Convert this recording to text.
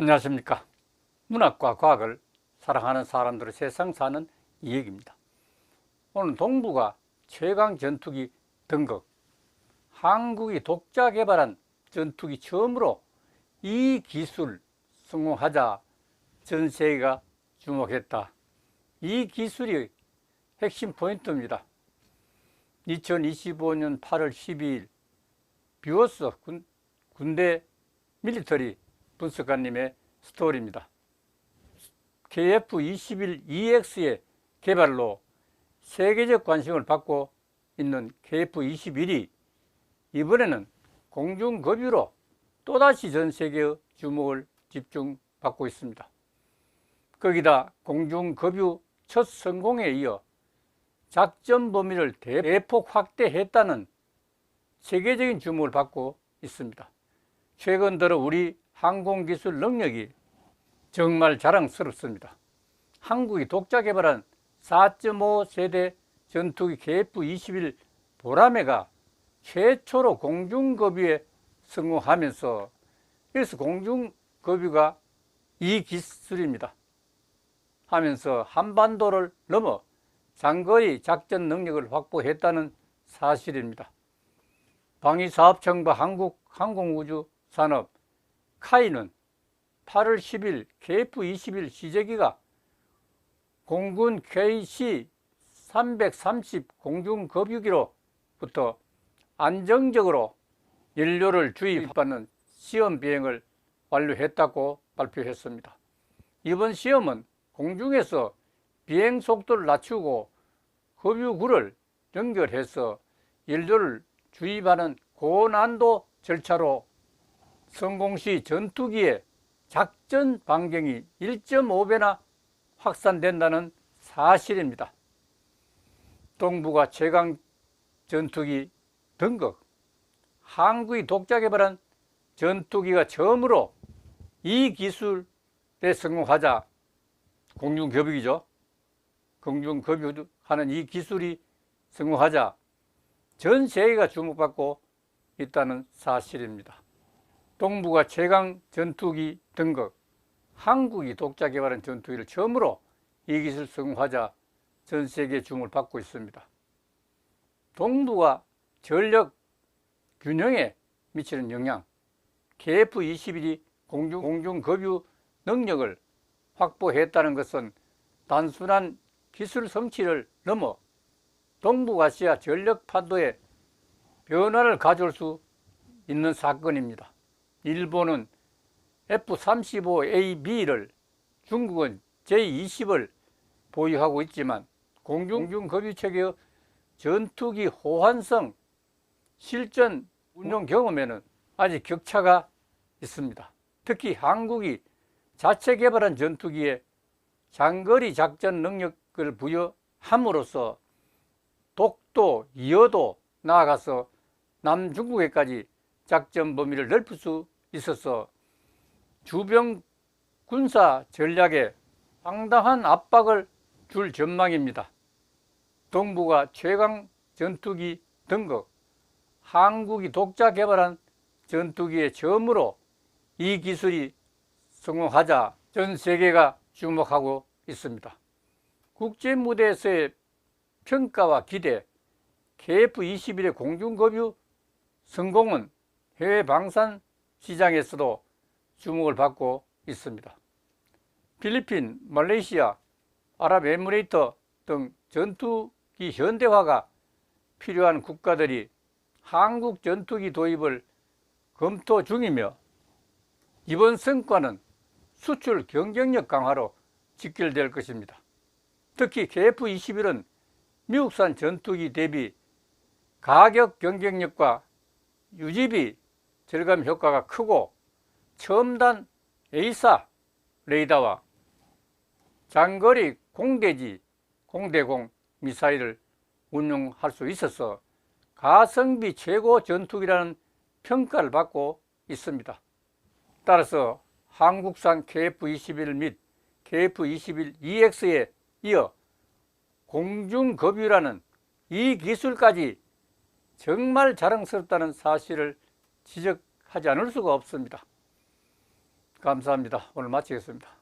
안녕하십니까. 문학과 과학을 사랑하는 사람들의 세상 사는 이야기입니다. 오늘 동부가 최강 전투기 등극, 한국이 독자 개발한 전투기 처음으로 이 기술 성공하자 전 세계가 주목했다. 이 기술이 핵심 포인트입니다. 2025년 8월 12일 비오스 군, 군대 밀리터리 분석가님의 스토리입니다. KF-21EX의 개발로 세계적 관심을 받고 있는 KF-21이 이번에는 공중급유로 또다시 전 세계의 주목을 집중받고 있습니다. 거기다 공중급유 첫 성공에 이어 작전 범위를 대폭 확대했다는 세계적인 주목을 받고 있습니다. 최근 들어 우리 항공기술 능력이 정말 자랑스럽습니다. 한국이 독자 개발한 4.5 세대 전투기 KF-21 보라매가 최초로 공중급유에 성공하면서 이래서 공중 급유가 이 기술입니다. 하면서 한반도를 넘어 장거리 작전 능력을 확보했다는 사실입니다. 방위사업청과 한국항공우주산업 카이는 8월 10일 KF-21 시제기가 공군 KC-330 공중급유기로부터 안정적으로 연료를 주입받는 시험 비행을 완료했다고 발표했습니다. 이번 시험은 공중에서 비행 속도를 낮추고 급유구를 연결해서 연료를 주입하는 고난도 절차로 성공 시 전투기의 작전 반경이 1.5배나 확산된다는 사실입니다. 동부가 최강 전투기 등극, 한국이 독자 개발한 전투기가 처음으로 이 기술에 성공하자 공중급유기죠. 공중급유하는 이 기술이 성공하자 전 세계가 주목받고 있다는 사실입니다. 동부가 최강 전투기 등극, 한국이 독자 개발한 전투기를 처음으로 이 기술 성공하자 전 세계 주목을 받고 있습니다. 동부가 전력 균형에 미치는 영향, KF-21이 공중, 공중급유 능력을 확보했다는 것은 단순한 기술 성취를 넘어 동북아시아 전력 판도에 변화를 가져올 수 있는 사건입니다. 일본은 F-35AB를 중국은 J-20을 보유하고 있지만 공중급유 체계의 전투기 호환성, 실전 운용 경험에는 아직 격차가 있습니다. 특히 한국이 자체 개발한 전투기에 장거리 작전 능력을 부여함으로써 독도, 이어도 나아가서 남중국해까지 작전 범위를 넓힐 수 있어서 주변 군사 전략에 상당한 압박을 줄 전망입니다. 동부가 최강 전투기 등극, 한국이 독자 개발한 전투기의 처음으로 이 기술이 성공하자 전 세계가 주목하고 있습니다. 국제 무대에서의 평가와 기대, KF-21의 공중급유 성공은 해외 방산 시장에서도 주목을 받고 있습니다. 필리핀, 말레이시아, 아랍에미레이트 등 전투기 현대화가 필요한 국가들이 한국 전투기 도입을 검토 중이며 이번 성과는 수출 경쟁력 강화로 직결될 것입니다. 특히 KF-21은 미국산 전투기 대비 가격 경쟁력과 유지비 절감 효과가 크고 첨단 A사 레이더와 장거리 공대지 공대공 미사일을 운용할 수 있어서 가성비 최고 전투기라는 평가를 받고 있습니다. 따라서 한국산 KF21 및 KF21EX에 이어 공중급유라는 이 기술까지 정말 자랑스럽다는 사실을 지적하지 않을 수가 없습니다. 감사합니다. 오늘 마치겠습니다.